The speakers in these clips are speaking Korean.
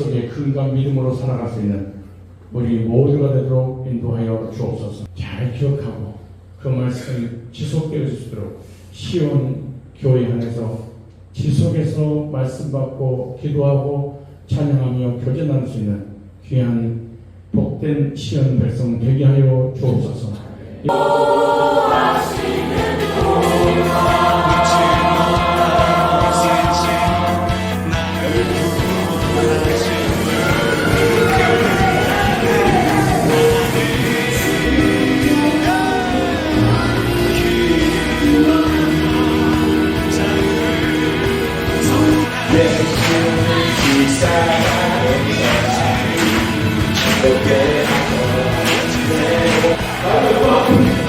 속에 큰과 믿음으로 살아갈 수 있는 우리 모두가 되도록 인도하여 주옵소서. 잘 기억하고 그 말씀이 지속되어 수 있도록 시온 교회 안에서 지속해서 말씀 받고 기도하고 찬양하며 교제할 수 있는 귀한 복된 시온 백성 되게 하여 주옵소서. 함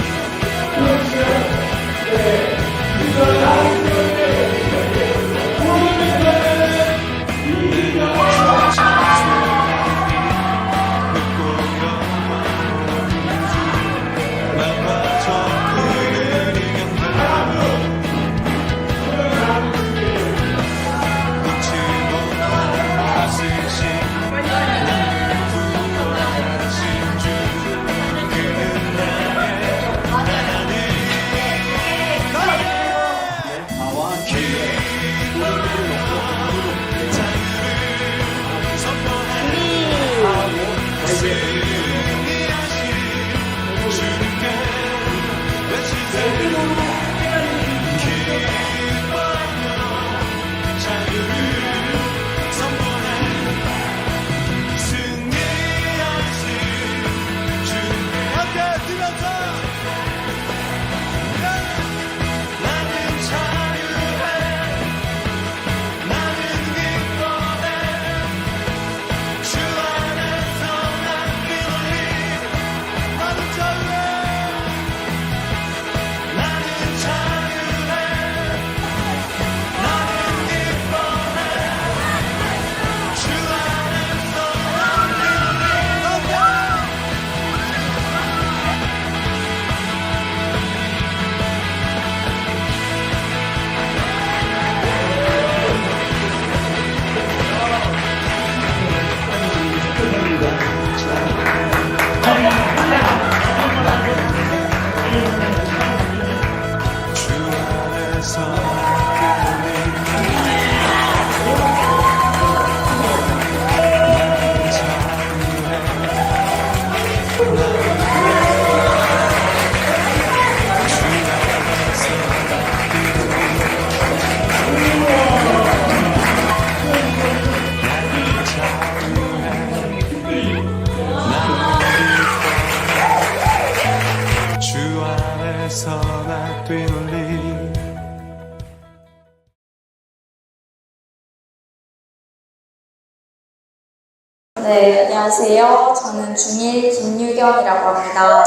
네, 안녕하세요. 저는 중1 김유경이라고 합니다.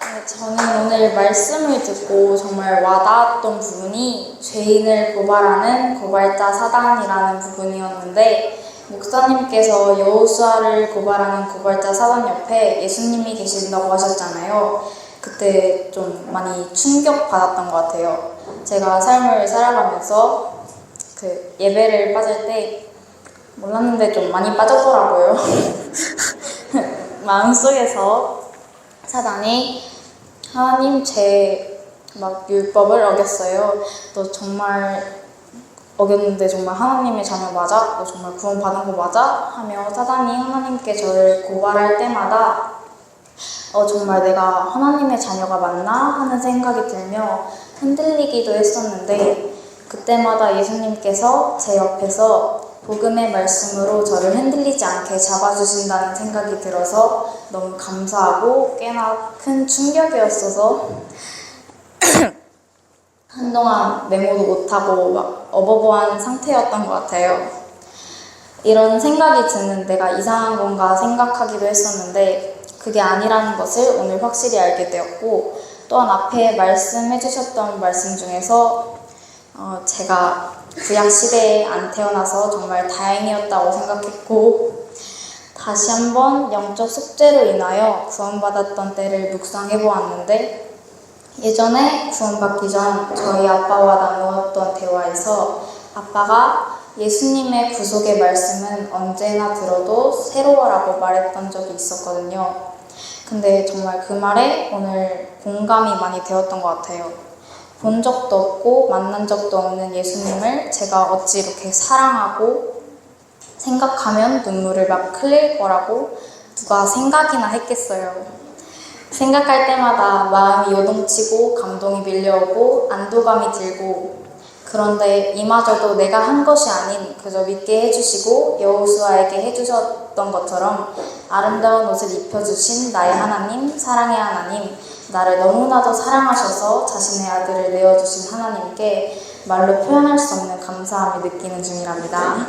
네, 저는 오늘 말씀을 듣고 정말 와닿았던 부분이 죄인을 고발하는 고발자 사단이라는 부분이었는데 목사님께서 여호수아를 고발하는 고발자 사단 옆에 예수님이 계신다고 하셨잖아요. 그때 좀 많이 충격 받았던 것 같아요. 제가 삶을 살아가면서 그 예배를 빠질 때 몰랐는데 좀 많이 빠졌더라고요. 마음속에서 사단이 하나님 제 막 율법을 어겼어요. 너 정말 어겼는데 정말 하나님의 자녀 맞아? 너 정말 구원받은 거 맞아? 하며 사단이 하나님께 저를 고발할 때마다 어, 정말 내가 하나님의 자녀가 맞나? 하는 생각이 들며 흔들리기도 했었는데 그때마다 예수님께서 제 옆에서 복음의 말씀으로 저를 흔들리지 않게 잡아주신다는 생각이 들어서 너무 감사하고 꽤나 큰 충격이었어서 한동안 메모도 못하고 막 어버버한 상태였던 것 같아요. 이런 생각이 드는 내가 이상한 건가 생각하기도 했었는데 그게 아니라는 것을 오늘 확실히 알게 되었고 또한 앞에 말씀해 주셨던 말씀 중에서 어, 제가 구약 시대에 안 태어나서 정말 다행이었다고 생각했고 다시 한번 영적 숙제로 인하여 구원받았던 때를 묵상해 보았는데 예전에 구원받기 전 저희 아빠와 나누었던 대화에서 아빠가 예수님의 구속의 말씀은 언제나 들어도 새로워라고 말했던 적이 있었거든요. 근데 정말 그 말에 오늘 공감이 많이 되었던 것 같아요. 본 적도 없고 만난 적도 없는 예수님을 제가 어찌 이렇게 사랑하고 생각하면 눈물을 막 흘릴 거라고 누가 생각이나 했겠어요. 생각할 때마다 마음이 요동치고 감동이 밀려오고 안도감이 들고 그런데 이마저도 내가 한 것이 아닌 그저 믿게 해주시고 여호수아에게 해주셨던 것처럼 아름다운 옷을 입혀주신 나의 하나님 사랑의 하나님 나를 너무나도 사랑하셔서 자신의 아들을 내어주신 하나님께 말로 표현할 수 없는 감사함을 느끼는 중이랍니다.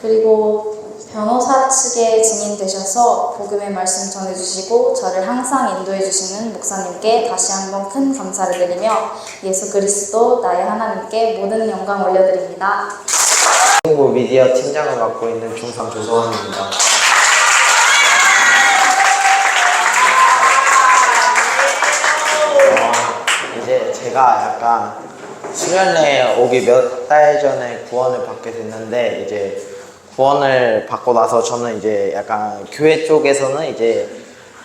그리고 변호사 측에 증인되셔서 복음의 말씀 전해주시고 저를 항상 인도해주시는 목사님께 다시 한번 큰 감사를 드리며 예수 그리스도 나의 하나님께 모든 영광 올려드립니다. 중부 미디어 팀장을 맡고 있는 중상 조서원입니다. 어, 이제 제가 약간 수련회 오기 몇 달 전에 구원을 받게 됐는데 이제 구원을 받고 나서 저는 이제 약간 교회 쪽에서는 이제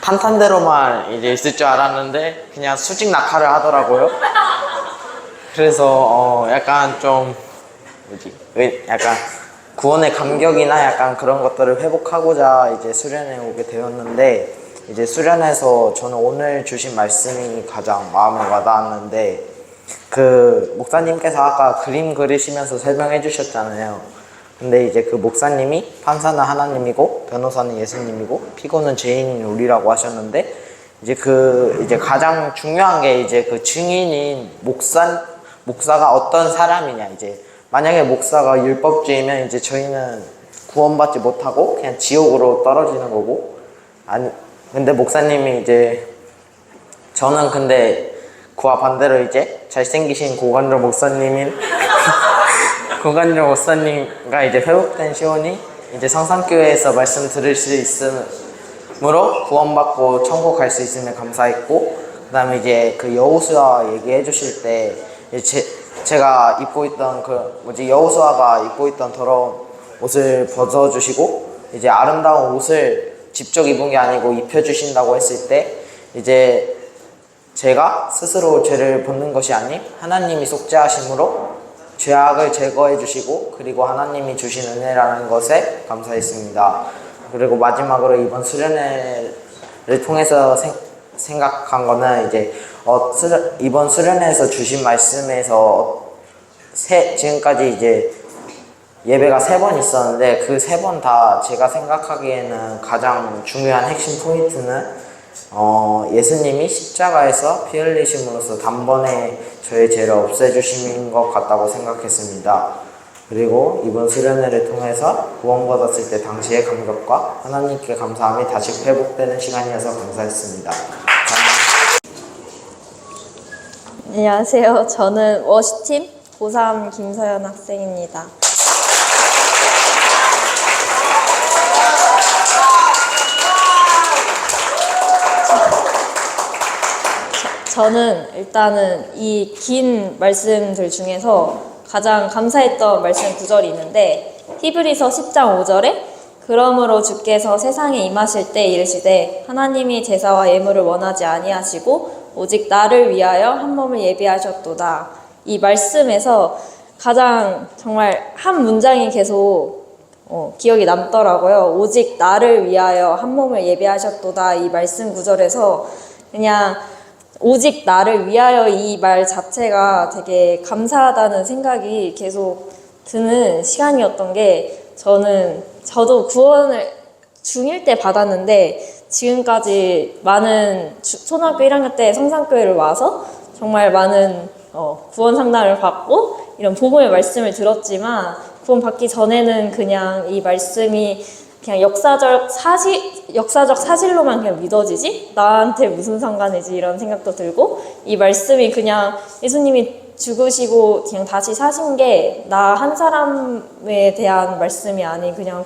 탄탄대로만 이제 있을 줄 알았는데 그냥 수직 낙하를 하더라고요. 그래서 어 약간 좀 뭐지? 왜 약간 구원의 감격이나 약간 그런 것들을 회복하고자 이제 수련회 오게 되었는데 이제 수련회에서 저는 오늘 주신 말씀이 가장 마음에 와닿았는데 그 목사님께서 아까 그림 그리시면서 설명해 주셨잖아요. 근데 이제 그 목사님이 판사는 하나님이고 변호사는 예수님이고 피고는 죄인인 우리라고 하셨는데 이제 그 이제 가장 중요한 게 이제 그 증인인 목사 목사가 어떤 사람이냐. 이제 만약에 목사가 율법주의면 이제 저희는 구원받지 못하고 그냥 지옥으로 떨어지는 거고. 아니 근데 목사님이 이제 저는 근데 그와 반대로 이제 잘생기신 고관조 목사님인 고관조 목사님과 이제 회복된 시온이 이제 성산교회에서 말씀 들을 수 있으므로 구원받고 천국 갈 수 있으면 감사했고 그 다음에 이제 그 여호수아 얘기해 주실 때 제, 제가 입고 있던 그 뭐지 여호수아가 입고 있던 더러운 옷을 벗어 주시고 이제 아름다운 옷을 직접 입은 게 아니고 입혀 주신다고 했을 때 이제 제가 스스로 죄를 벗는 것이 아닌 하나님이 속죄하심으로 죄악을 제거해 주시고 그리고 하나님이 주신 은혜라는 것에 감사했습니다. 그리고 마지막으로 이번 수련회를 통해서 생, 생각한 거는 이제 어, 수련, 이번 수련회에서 주신 말씀에서 세, 지금까지 이제 예배가 세 번 있었는데 그 세 번 다 제가 생각하기에는 가장 중요한 핵심 포인트는 어, 예수님이 십자가에서 피 흘리심으로써 단번에 저의 죄를 없애주신 것 같다고 생각했습니다. 그리고 이번 수련회를 통해서 구원받았을 때 당시의 감격과 하나님께 감사함이 다시 회복되는 시간이어서 감사했습니다. 안녕하세요. 저는 워시팀 고3 김서연 학생입니다. 저- 저는 일단은 이 긴 말씀들 중에서 가장 감사했던 말씀 구절이 있는데 히브리서 10장 5절에 그러므로 주께서 세상에 임하실 때 이르시되 하나님이 제사와 예물을 원하지 아니하시고 오직 나를 위하여 한 몸을 예비하셨도다. 이 말씀에서 가장 정말 한 문장이 계속 어, 기억이 남더라고요. 오직 나를 위하여 한 몸을 예비하셨도다. 이 말씀 구절에서 그냥 오직 나를 위하여 이 말 자체가 되게 감사하다는 생각이 계속 드는 시간이었던 게 저는 저도 구원을 중1 때 받았는데 지금까지 많은 주- 초등학교 1학년 때 성산교회를 와서 정말 많은 어, 구원 상담을 받고 이런 복음의 말씀을 들었지만 구원 받기 전에는 그냥 이 말씀이 그냥 역사적 사실 역사적 사실로만 그냥 믿어지지? 나한테 무슨 상관이지? 이런 생각도 들고 이 말씀이 그냥 예수님이 죽으시고 그냥 다시 사신 게 나 한 사람에 대한 말씀이 아닌 그냥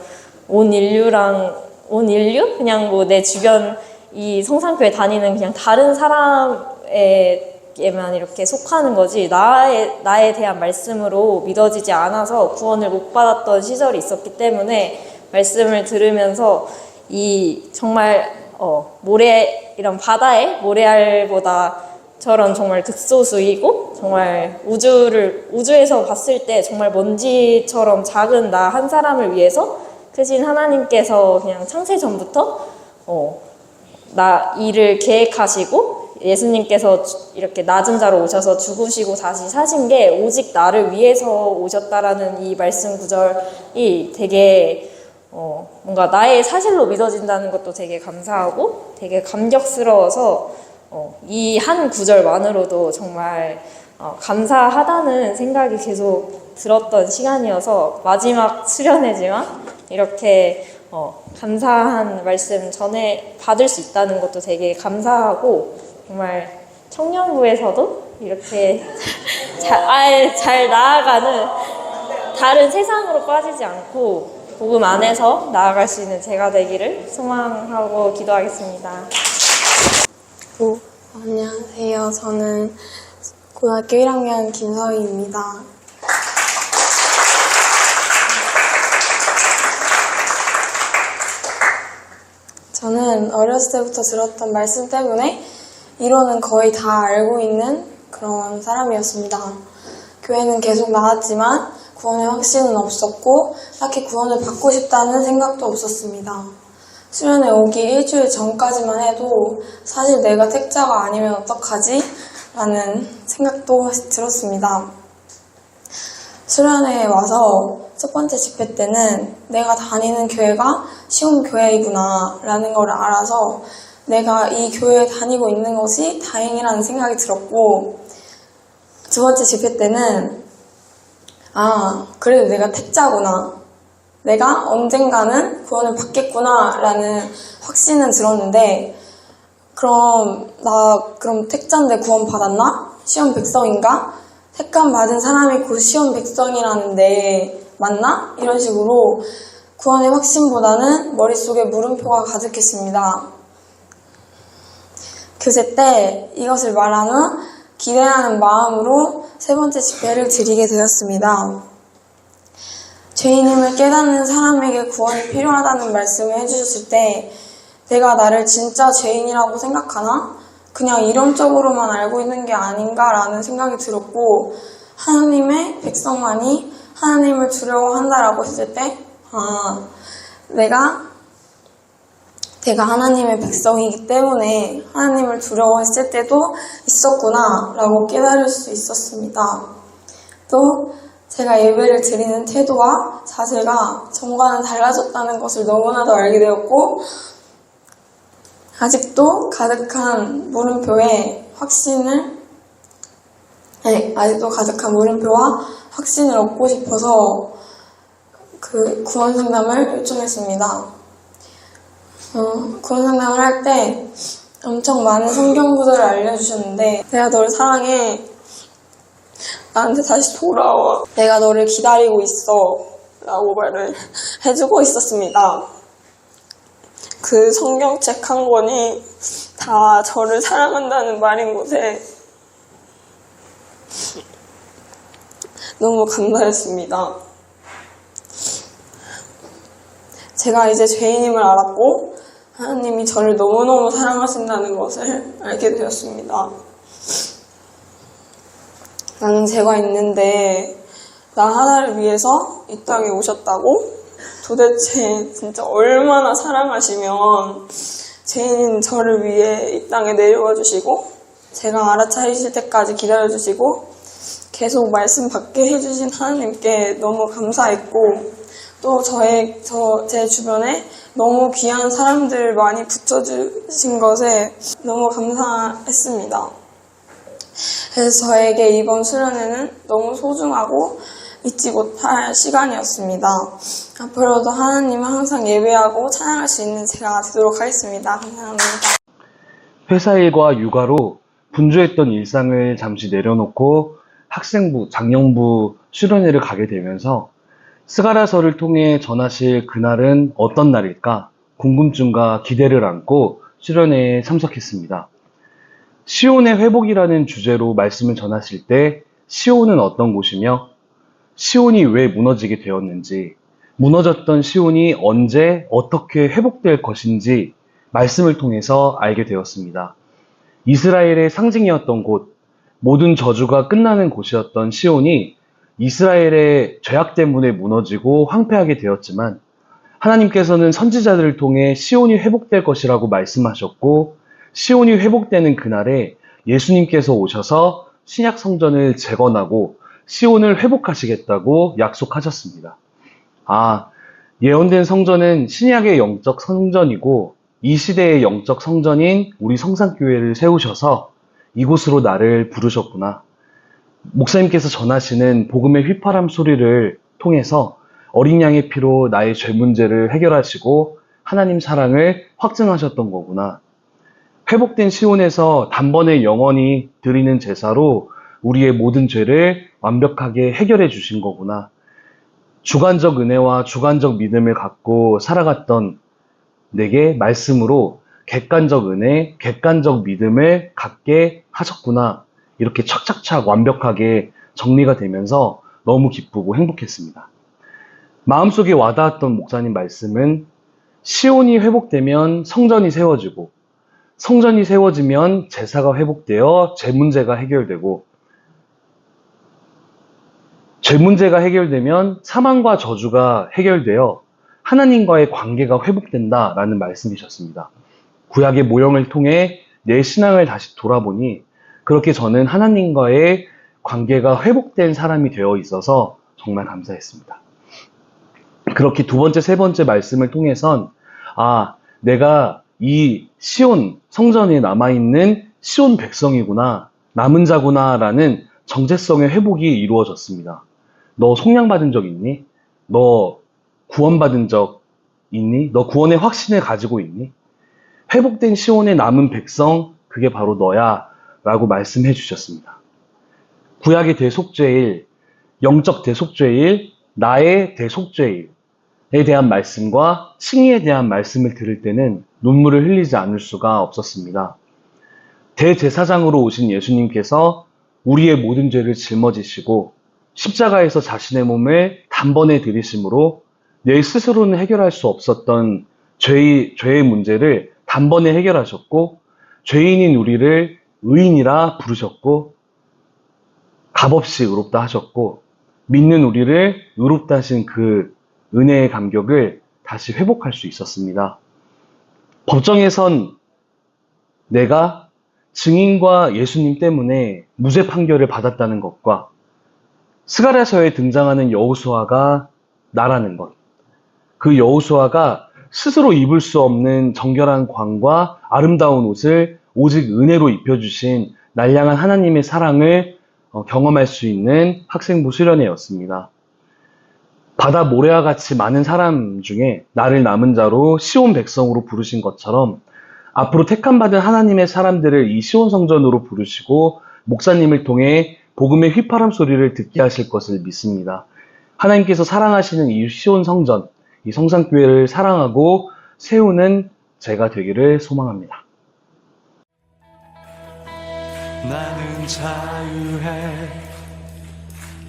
온 인류랑 온 인류? 그냥 뭐 내 주변 이 성산교회 다니는 그냥 다른 사람에 에만 이렇게 속하는 거지. 나에 나에 대한 말씀으로 믿어지지 않아서 구원을 못 받았던 시절이 있었기 때문에 말씀을 들으면서 이 정말 어, 모래 이런 바다의 모래알보다 저런 정말 극소수이고 정말 우주를 우주에서 봤을 때 정말 먼지처럼 작은 나 한 사람을 위해서 크신 하나님께서 그냥 창세 전부터 어, 나 일을 계획하시고 예수님께서 주- 이렇게 낮은 자로 오셔서 죽으시고 다시 사신 게 오직 나를 위해서 오셨다라는 이 말씀 구절이 되게 어, 뭔가 나의 사실로 믿어진다는 것도 되게 감사하고 되게 감격스러워서 어, 이 한 구절만으로도 정말 어, 감사하다는 생각이 계속 들었던 시간이어서 마지막 수련회지만 이렇게 어, 감사한 말씀 전에 받을 수 있다는 것도 되게 감사하고 정말 청년부에서도 이렇게 잘, 잘 나아가는 다른 세상으로 빠지지 않고 복음 안에서 나아갈 수 있는 제가 되기를 소망하고 기도하겠습니다. 오, 안녕하세요. 저는 고등학교 1학년 김서희입니다. 저는 어렸을 때부터 들었던 말씀 때문에 이론은 거의 다 알고 있는 그런 사람이었습니다. 교회는 계속 나왔지만 구원의 확신은 없었고 딱히 구원을 받고 싶다는 생각도 없었습니다. 수련회 오기 일주일 전까지만 해도 사실 내가 택자가 아니면 어떡하지? 라는 생각도 들었습니다. 수련회에 와서 첫 번째 집회 때는 내가 다니는 교회가 시온 교회이구나 라는 걸 알아서 내가 이 교회에 다니고 있는 것이 다행이라는 생각이 들었고 두 번째 집회 때는 아 그래도 내가 택자구나 내가 언젠가는 구원을 받겠구나 라는 확신은 들었는데 그럼 나 그럼 택자인데 구원 받았나? 시험 백성인가? 택감 받은 사람이 곧 시험 백성이라는데 맞나? 이런 식으로 구원의 확신보다는 머릿속에 물음표가 가득했습니다. 교제 때 이것을 후 기대하는 마음으로 세 번째 집회를 드리게 되었습니다. 죄인임을 깨닫는 사람에게 구원이 필요하다는 말씀을 해주셨을 때 내가 나를 진짜 죄인이라고 생각하나? 그냥 이론적으로만 알고 있는 게 아닌가라는 생각이 들었고 하나님의 백성만이 하나님을 두려워한다라고 했을 때 아, 내가 내가 하나님의 백성이기 때문에 하나님을 두려워했을 때도 있었구나라고 깨달을 수 있었습니다. 또 제가 예배를 드리는 태도와 자세가 전과는 달라졌다는 것을 너무나도 알게 되었고 아직도 가득한 물음표에 확신을 네, 아직도 가득한 물음표와 확신을 얻고 싶어서 그 구원 상담을 요청했습니다. 어, 구원 상담을 할 때 엄청 많은 성경 구절을 알려주셨는데 내가 널 사랑해 나한테 다시 돌아와 내가 너를 기다리고 있어 라고 말을 해주고 있었습니다. 그 성경책 한 권이 다 저를 사랑한다는 말인 곳에 너무 감사했습니다. 제가 이제 죄인임을 알았고 하나님이 저를 너무너무 사랑하신다는 것을 알게 되었습니다. 나는 죄가 있는데 나 하나를 위해서 이 땅에 오셨다고? 도대체 진짜 얼마나 사랑하시면 죄인인 저를 위해 이 땅에 내려와 주시고 제가 알아차리실 때까지 기다려 주시고 계속 말씀 받게 해주신 하나님께 너무 감사했고 또 저의 저 제 주변에 너무 귀한 사람들 많이 붙여주신 것에 너무 감사했습니다. 그래서 저에게 이번 수련회는 너무 소중하고 잊지 못할 시간이었습니다. 앞으로도 하나님을 항상 예배하고 찬양할 수 있는 제가 되도록 하겠습니다. 감사합니다. 회사 일과 육아로 분주했던 일상을 잠시 내려놓고 학생부, 작년부 수련회를 가게 되면서 스가라서를 통해 전하실 그날은 어떤 날일까 궁금증과 기대를 안고 수련회에 참석했습니다. 시온의 회복이라는 주제로 말씀을 전하실 때 시온은 어떤 곳이며 시온이 왜 무너지게 되었는지 무너졌던 시온이 언제 어떻게 회복될 것인지 말씀을 통해서 알게 되었습니다. 이스라엘의 상징이었던 곳, 모든 저주가 끝나는 곳이었던 시온이 이스라엘의 죄악 때문에 무너지고 황폐하게 되었지만 하나님께서는 선지자들을 통해 시온이 회복될 것이라고 말씀하셨고 시온이 회복되는 그날에 예수님께서 오셔서 신약 성전을 재건하고 시온을 회복하시겠다고 약속하셨습니다. 아, 예언된 성전은 신약의 영적 성전이고 이 시대의 영적 성전인 우리 성산교회를 세우셔서 이곳으로 나를 부르셨구나. 목사님께서 전하시는 복음의 휘파람 소리를 통해서 어린 양의 피로 나의 죄 문제를 해결하시고 하나님 사랑을 확증하셨던 거구나. 회복된 시온에서 단번에 영원히 드리는 제사로 우리의 모든 죄를 완벽하게 해결해 주신 거구나. 주관적 은혜와 주관적 믿음을 갖고 살아갔던 내게 말씀으로 객관적 은혜, 객관적 믿음을 갖게 하셨구나. 이렇게 착착착 완벽하게 정리가 되면서 너무 기쁘고 행복했습니다. 마음속에 와닿았던 목사님 말씀은 시온이 회복되면 성전이 세워지고 성전이 세워지면 제사가 회복되어 죄 문제가 해결되고 죄 문제가 해결되면 사망과 저주가 해결되어 하나님과의 관계가 회복된다라는 말씀이셨습니다. 구약의 모형을 통해 내 신앙을 다시 돌아보니 그렇게 저는 하나님과의 관계가 회복된 사람이 되어 있어서 정말 감사했습니다. 그렇게 두 번째, 세 번째 말씀을 통해선 아, 내가 이 시온 성전에 남아 있는 시온 백성이구나, 남은 자구나라는 정체성의 회복이 이루어졌습니다. 너 속량 받은 적 있니? 너 구원 받은 적 있니? 너 구원의 확신을 가지고 있니? 회복된 시온의 남은 백성, 그게 바로 너야. 라고 말씀해 주셨습니다. 구약의 대속죄일, 영적 대속죄일, 나의 대속죄일에 대한 말씀과 칭의에 대한 말씀을 들을 때는 눈물을 흘리지 않을 수가 없었습니다. 대제사장으로 오신 예수님께서 우리의 모든 죄를 짊어지시고 십자가에서 자신의 몸을 단번에 들이심으로 내 스스로는 해결할 수 없었던 죄의, 죄의 문제를 단번에 해결하셨고 죄인인 우리를 의인이라 부르셨고 값없이 의롭다 하셨고 믿는 우리를 의롭다 하신 그 은혜의 감격을 다시 회복할 수 있었습니다. 법정에선 내가 증인과 예수님 때문에 무죄 판결을 받았다는 것과 스가랴서에 등장하는 여호수아가 나라는 것. 그 여호수아가 스스로 입을 수 없는 정결한 광과 아름다운 옷을 오직 은혜로 입혀주신 날량한 하나님의 사랑을 어, 경험할 수 있는 학생부 수련회였습니다. 바다 모래와 같이 많은 사람 중에 나를 남은 자로 시온 백성으로 부르신 것처럼 앞으로 택함 받은 하나님의 사람들을 이 시온 성전으로 부르시고 목사님을 통해 복음의 휘파람 소리를 듣게 하실 것을 믿습니다. 하나님께서 사랑하시는 이 시온 성전, 이 성산교회를 사랑하고 세우는 제가 되기를 소망합니다. 나는 자유해.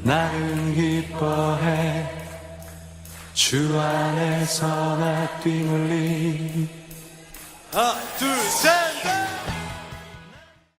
나는 기뻐해. 주 안에서 나 뛰놀리. 하나 둘셋